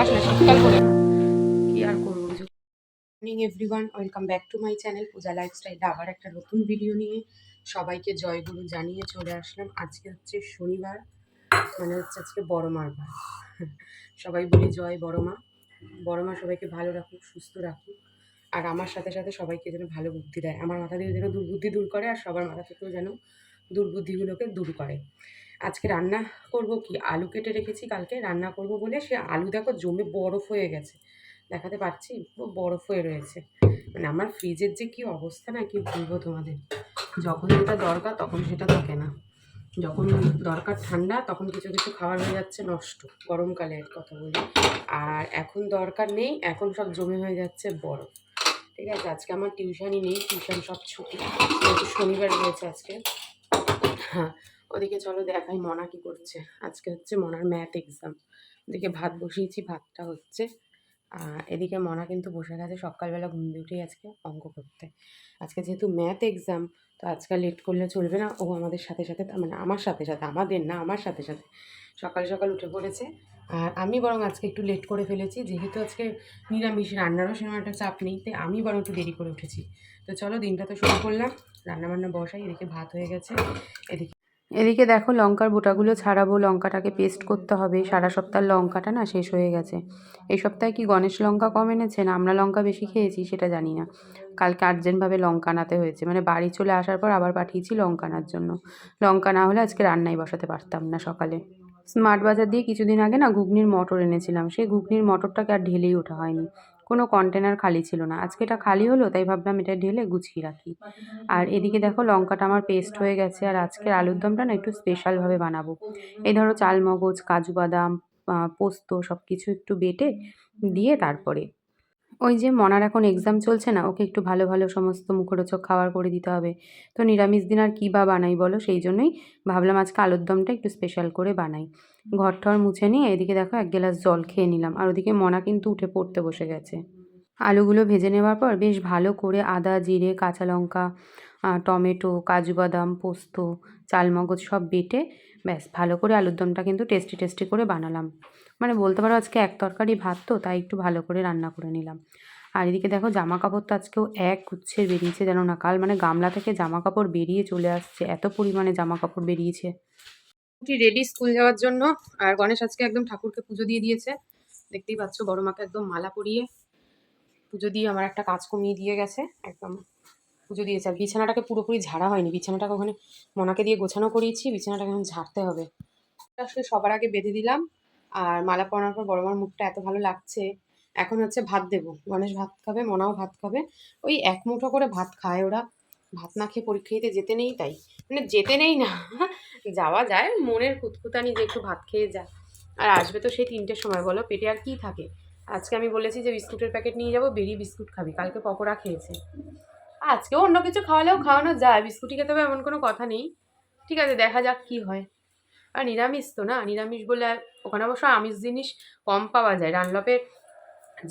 আকাশ না শীতকাল করে। কি আর করব? Morning everyone welcome back to my channel Puja lifestyle আবার একটা নতুন ভিডিও নিয়ে সবাইকে জয়গুরু জানিয়ে চলে আসলাম। আজকে হচ্ছে শনিবার মানে হচ্ছে আজকে বড় মার বার। সবাই বলি জয় বড় মা। বড় মা সবাইকে ভালো রাখুক, সুস্থ রাখুক। আর আমার সাথে সাথে সবাইকে যেন ভালো বুদ্ধি দেয়। আমার মাথা থেকে যেন দুর্বুদ্ধি দূর করে আর সবার মাথা থেকেও যেন দুর্বুদ্ধিগুলোকে দূর করে। আজকে রান্না করব কি? আলু কেটে রেখেছি কালকে, রান্না করব বলে সে আলু দেখো জমে বরফ হয়ে গেছে। দেখাতে পারছি? পুরো বরফ হয়ে রয়েছে। মানে আমার ফ্রিজের যে কি অবস্থা না, কি বলব তোমাদের? যখন যেটা দরকার তখন সেটা থাকে না। যখন দরকার ঠান্ডা তখন কিছু কিছু খাবার হয়ে যাচ্ছে নষ্ট গরমকালের কথা বলি। আর এখন দরকার নেই, এখন সব জমে হয়ে যাচ্ছে বরফ। ঠিক আছে, আজকে আমার টিউশনই নেই, টিউশন সব ছুটি। শনিবার রয়েছে আজকে। ওদিকে চলো দেখাই মনা কি করছে। আজকে হচ্ছে মনার ম্যাথ এক্সাম ওদিকে ভাত বসিয়েছি, ভাতটা হচ্ছে। এদিকে মনা কিন্তু বসে গেছে সকালবেলা ঘুম দিয়ে উঠেই আজকে অঙ্ক করতে। আজকে যেহেতু ম্যাথ এক্সাম তো আজকাল লেট করলে চলবে না। ও আমাদের সাথে সাথে মানে আমার সাথে সাথে, আমাদের না, আমার সাথে সাথে সকাল সকাল উঠে পড়েছে। আর আমি বরং আজকে একটু লেট করে ফেলেছি। যেহেতু আজকে নিরামিষ, রান্নারও সেরকম একটা চাপ নেই, তাই আমি বরং একটু দেরি করে উঠেছি। তো চলো দিনটা তো শুরু করলাম। রান্নাবান্না বসাই, এদিকে ভাত হয়ে গেছে। এদিকে এদিকে দেখো লঙ্কার বোটাগুলো ছাড়াবো, লঙ্কাটাকে পেস্ট করতে হবে। সারা সপ্তাহ লঙ্কাটা না শেষ হয়ে গেছে। এই সপ্তাহে কি গণেশ লঙ্কা কম এনেছে না আমরা লঙ্কা বেশি খেয়েছি সেটা জানি না। কালকে আর্জেন্টভাবে লঙ্কা আনাতে হয়েছে। মানে বাড়ি চলে আসার পর আবার পাঠিয়েছি লঙ্কা আনার জন্য। লঙ্কা না হলে আজকে রান্নাই বসাতে পারতাম না সকালে। স্মার্ট বাজার দিয়ে কিছুদিন আগে না ঘুগনির মটর এনেছিলাম। সেই ঘুগনির মটরটাকে আর ঢেলেই ওঠা হয়নি। কোনো কন্টেনার খালি ছিল না। আজকে এটা খালি হলো, তাই ভাবলাম এটা ঢেলে গুছিয়ে রাখি। আর এদিকে দেখো লঙ্কাটা আমার পেস্ট হয়ে গেছে, আর আজকের আলুর দমটা না একটু স্পেশালভাবে বানাবো। এই ধরো চালমগজ, কাজু বাদাম পোস্ত সব কিছু একটু বেটে দিয়ে তারপরে ওই যে মনার এখন এক্সাম চলছে না, ওকে একটু ভালো ভালো সমস্ত মুখরোচক খাবার করে দিতে হবে। তো নিরামিষ দিন আর কী বা বানাই বলো? সেই জন্যই ভাবলাম আজকে আলুর দমটা একটু স্পেশাল করে বানাই। ঘর টর মুছে নিয়ে এদিকে দেখো এক গ্লাস জল খেয়ে নিলাম, আর ওদিকে মনা কিন্তু উঠে পড়তে বসে গেছে। আলুগুলো ভেজে নেওয়ার পর বেশ ভালো করে আদা, জিরে, কাঁচা লঙ্কা টমেটো, কাজু বাদাম, পোস্ত, চালমগজ সব বেটে ব্যাস ভালো করে আলুর দমটা কিন্তু টেস্টি টেস্টি করে বানালাম। মানে বলতে পারো আজকে এক তরকারি ভাত তো, তাই একটু ভালো করে রান্না করে নিলাম। আর এদিকে দেখো জামা কাপড় তো আজকেও এক গুচ্ছের বেরিয়েছে যেন না, কাল মানে গামলা থেকে জামা কাপড় বেরিয়ে চলে আসছে, এত পরিমাণে জামা কাপড় বেরিয়েছে রেডি স্কুল যাওয়ার জন্য, আর গণেশ আজকে একদম ঠাকুরকে পুজো দিয়ে দিয়েছে। দেখতেই পাচ্ছ বড় মাকে একদম মালা পরিয়ে পুজো দিয়ে আমার একটা কাজ কমিয়ে দিয়ে গেছে, একদম পুজো দিয়েছে। আর বিছানাটাকে পুরোপুরি ঝাড়া হয়নি, বিছানাটাকে ওখানে মনাকে দিয়ে গোছানো করিয়েছি, বিছানাটাকে এখন ঝাড়তে হবে। আসলে সবার আগে বেঁধে দিলাম আর মালা পরানোর পর বড় মার মুখটা এত ভালো লাগছে। এখন হচ্ছে ভাত দেবো। গণেশ ভাত খাবে, মনাও ভাত খাবে। ওই এক মুঠো করে ভাত খায় ওরা। ভাত না খেয়ে পরীক্ষা দিতে যেতে নেই তাই। মানে যেতে নেই না। যাওয়া যায়, মনের খুঁতখুতানি যে একটু ভাত খেয়ে যা। আর আসবে তো সেই তিনটের সময়। বলো, পেটে আর কি থাকে? আজকে আমি বলেছি যে বিস্কুটের প্যাকেট নিয়ে যাব, বেরিয়ে বিস্কুট খাবি। কালকে পকোড়া খেয়েছে। আজকে অন্য কিছু খাওয়ালেও খাওয়ানো যায়। বিস্কুটই খেতে হবে, এমন কোনো কথা নেই। ঠিক আছে, দেখা যাক কি হয়। আর নিরামিষ তো না? নিরামিষ বলে ওখানে অবশ্য আমিষ জিনিস কম পাওয়া যায়। রানলপে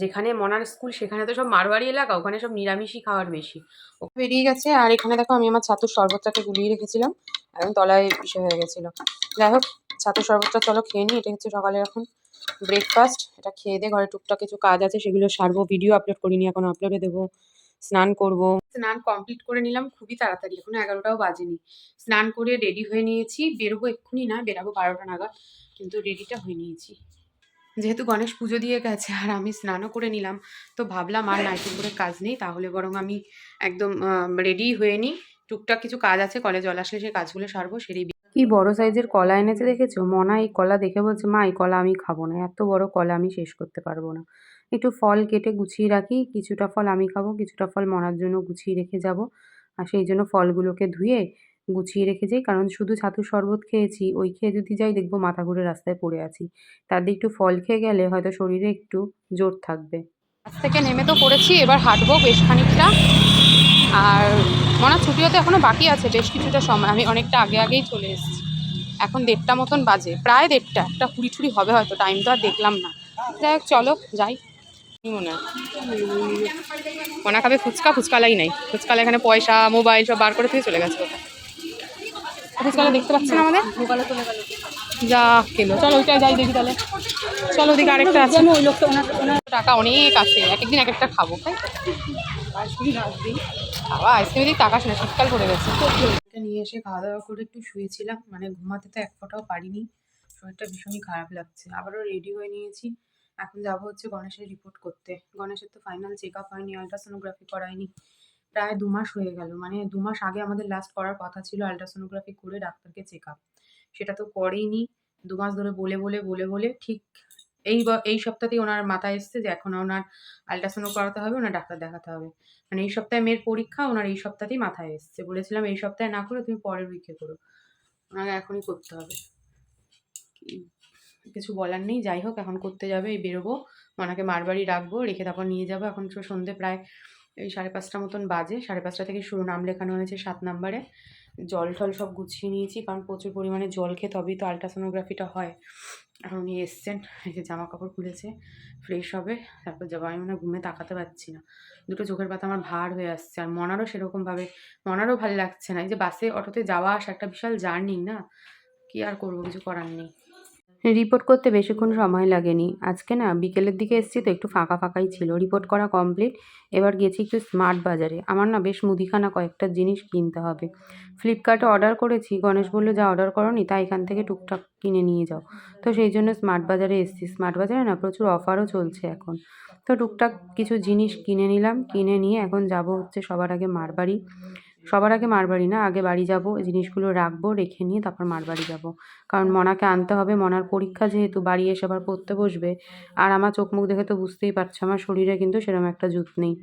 যেখানে মনার স্কুল, সেখানে তো সব মারোয়ারি এলাকা, ওখানে সব নিরামিষই খাওয়ার বেশি। ও বেরিয়ে গেছে, আর এখানে দেখো আমি আমার ছাতুর শরবতটাকে গুলিয়ে রেখেছিলাম এখন তলায় বিষয় হয়ে গেছিল। যাই হোক, ছাতুর শরবতটা চলো খেয়ে নিই, এটা হচ্ছে সকালে এখন ব্রেকফাস্ট এটা খেয়ে দিয়ে ঘরে টুকটাক কিছু কাজ আছে, সেগুলো সারবো ভিডিও আপলোড করিনি, এখন আপলোডে দেবো, স্নান করব স্নান কমপ্লিট করে নিলাম, খুবই তাড়াতাড়ি। এখন এগারোটাও বাজেনি। স্নান করে রেডি হয়ে নিয়েছি। বেরোবো এক্ষুনি না, বেরাবো বারোটা নাগাদ, কিন্তু রেডিটা হয়ে নিয়েছি। যেহেতু গণেশ পুজো দিয়ে গেছে আর আমি স্নানও করে নিলাম, তো ভাবলাম আর নাইটি করে কাজ নেই, তাহলে বরং আমি একদম রেডি হয়ে নিই। টুকটাক কিছু কাজ আছে, কলে জল আসলে সেই কাজগুলো সারবো সেরে কি বড় সাইজের কলা এনেছে দেখেছ? মনা এই কলা দেখে বলছে, মা, এই কলা আমি খাব না, এত বড় কলা আমি শেষ করতে পারব না। একটু ফল কেটে গুছিয়ে রাখি, কিছুটা ফল আমি খাব, কিছুটা ফল মরার জন্য গুছিয়ে রেখে যাব। আর সেই জন্য ফলগুলোকে ধুয়ে গুছিয়ে রেখে যাই, কারণ শুধু ছাতুর শরবত খেয়েছি, ওই খেয়ে যদি যাই দেখব মাথা ঘুরে রাস্তায় পড়ে আছি। তার দিয়ে একটু ফল খেয়ে গেলে হয়তো শরীরে একটু জোর থাকবে। আজ থেকে নেমে তো পড়েছি, এবার হাঁটবো বেশ খানিকটা। আর মনার ছুটিও তো এখনও বাকি আছে, বেশ কিছুটা সময়। আমি অনেকটা আগে আগেই চলে এসেছি। এখন দেড়টা মতন বাজে, প্রায় দেড়টা, একটা কুড়ি ছুরি হবে হয়তো টাইম তো আর দেখলাম না। যাই চলো, যাই। মনে খাবে ফুচকা? ফুচকালাই নাই। ফুচকালা এখানে পয়সা, মোবাইল সব বার করে থেকে চলে গেছে ওটা। ফুচকাটা দেখতে পাচ্ছেন আমাদের? যা খেলো। চলো ওইটা যাই দেখি তাহলে। চলো, ওদিকে আরেকটা আছে। ওই লোকটা ওনার টাকা অনেক আছে। এক একদিন এক একটা খাব, তাই বাবা, আইসক্রিম দিক টাকা শুনে, শীতকাল পড়ে গেছে। নিয়ে এসে খাওয়া দাওয়া করে একটু শুয়েছিলাম। মানে ঘুমাতে তো এক ফোঁটাও পারিনি। শরীরটা ভীষণই খারাপ লাগছে। আবারও রেডি হয়ে নিয়েছি। এখন যাব হচ্ছে গণেশের রিপোর্ট করতে। গণেশের তো ফাইনাল চেক আপ হয়নি আলট্রাসোনোগ্রাফি করায়নি। প্রায় দু মাস হয়ে গেল মানে দু মাস আগে আমাদের লাস্ট করার কথা ছিল আলট্রাসোনোগ্রাফি করে ডাক্তারকে চেক আপ সেটা তো করেইনি, দু মাস ধরে বলে বলে বলে বলে, ঠিক এই এই সপ্তাহতেই ওনার মাথায় এসছে যে এখন ওনার আলট্রাসাউন্ড করাতে হবে, ওনার ডাক্তার দেখাতে হবে। মানে এই সপ্তাহে মেয়ের পরীক্ষা, ওনার এই সপ্তাহতেই মাথায় এসছে। বলেছিলাম এই সপ্তাহে না করে, তুমি পরের উইকে করো। ওনাকে এখনই করতে হবে। কিছু বলার নেই। যাই হোক, এখন করতে যাবে, এই বেরোবো। ওনাকে মারবাড়ি রাখব, রেখে তারপর নিয়ে যাব। এখন তো সন্ধে প্রায়, এই সাড়ে পাঁচটা মতন বাজে। সাড়ে পাঁচটা থেকে শুরু নাম লেখানো হয়েছে সাত নাম্বারে। জল টল সব গুছিয়ে নিয়েছি, কারণ প্রচুর পরিমাণে জল খেয়ে তবেই তো আলট্রাসোনোগ্রাফিটা হয়। এখন উনি এসছেন, এই যে জামা কাপড় খুলেছে ফ্রেশ হবে। তারপর যাব। আমি মানে ঘুমে তাকাতে পারছি না। দুটো চোখের পাতা আমার ভার হয়ে আসছে। আর মনারও সেরকমভাবে, মনারও ভালো লাগছে না। এই যে বাসে, অটোতে যাওয়া আসা একটা বিশাল জার্নি না? কি আর করব? কিছু করার নেই। রিপোর্ট করতে বেশিক্ষণ সময় লাগেনি। আজকে না, বিকেলের দিকে এসেছি তো একটু ফাঁকা ফাঁকাই ছিল। রিপোর্ট করা কমপ্লিট এবার গেছি একটু স্মার্ট বাজারে। আমার না বেশ মুদিখানা কয়েকটা জিনিস কিনতে হবে। ফ্লিপকার্টে অর্ডার করেছি। গণেশ বলল, যা অর্ডার করনি, তা এখান থেকে টুকটাক কিনে নিয়ে যাও। তো সেই জন্য স্মার্ট বাজারে এসেছি। স্মার্ট বাজারে না প্রচুর অফারও চলছে এখন। তো টুকটাক কিছু জিনিস কিনে নিলাম। কিনে নিয়ে এখন যাব হচ্ছে সবার আগে মারবাড়ি। সবার আগে মারবাড়ি না, আগে বাড়ি যাব জিনিসগুলো রাখব, রেখে নিয়ে তারপর মারবাড়ি যাব। কারণ মনাকে আনতে হবে, মনার পরীক্ষা যেহেতু, বাড়ি এসে আবার পড়তে বসবে। আর আমার চোখ মুখ দেখে তো বুঝতেই পারছ, আমার শরীরে কিন্তু সেরকম একটা জুত নেই।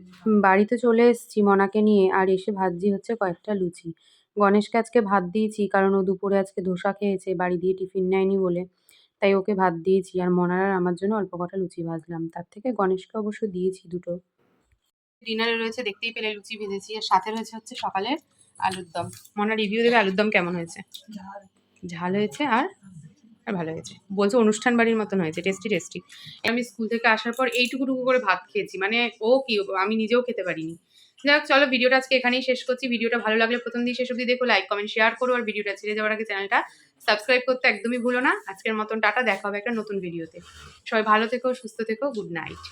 বাড়িতে চলে এসেছি মনাকে নিয়ে, আর এসে ভাজি হচ্ছে কয়েকটা লুচি। গণেশকে আজকে ভাত দিয়েছি, কারণ ও দুপুরে আজকে ধোসা খেয়েছে, বাড়ি দিয়ে টিফিন নেয়নি বলে। তাই ওকে ভাত দিয়েছি, আর মনার আর আমার জন্য অল্প কটা লুচি ভাজলাম। তার থেকে গণেশকে অবশ্য দিয়েছি দুটো। ডিনারে রয়েছে, দেখতেই পেলে লুচি ভেজেছি। আর সাথে রয়েছে হচ্ছে সকালের আলুর দম। মনা রিভিউ দেবে আলুর দম কেমন হয়েছে? ঝাল হয়েছে আর আর ভালো হয়েছে। বলছে অনুষ্ঠান বাড়ির মতন হয়েছে টেস্টি টেস্টি আমি স্কুল থেকে আসার পর এইটুকু টুকু করে ভাত খেয়েছি। মানে ও কি, আমি নিজেও খেতে পারিনি। যাই হোক চলো ভিডিওটা আজকে এখানেই শেষ করছি। ভিডিওটা ভালো লাগলে প্রথম দিয়ে শেষ অবধি দেখো লাইক কমেন্ট শেয়ার করো। আর ভিডিওটা ছেড়ে যাওয়ার আগে চ্যানেলটা সাবস্ক্রাইব করতে একদমই ভুলো না। আজকের মতন টাটা, দেখা হবে একটা নতুন ভিডিওতে সবাই ভালো থেকো, সুস্থ থেকো গুড নাইট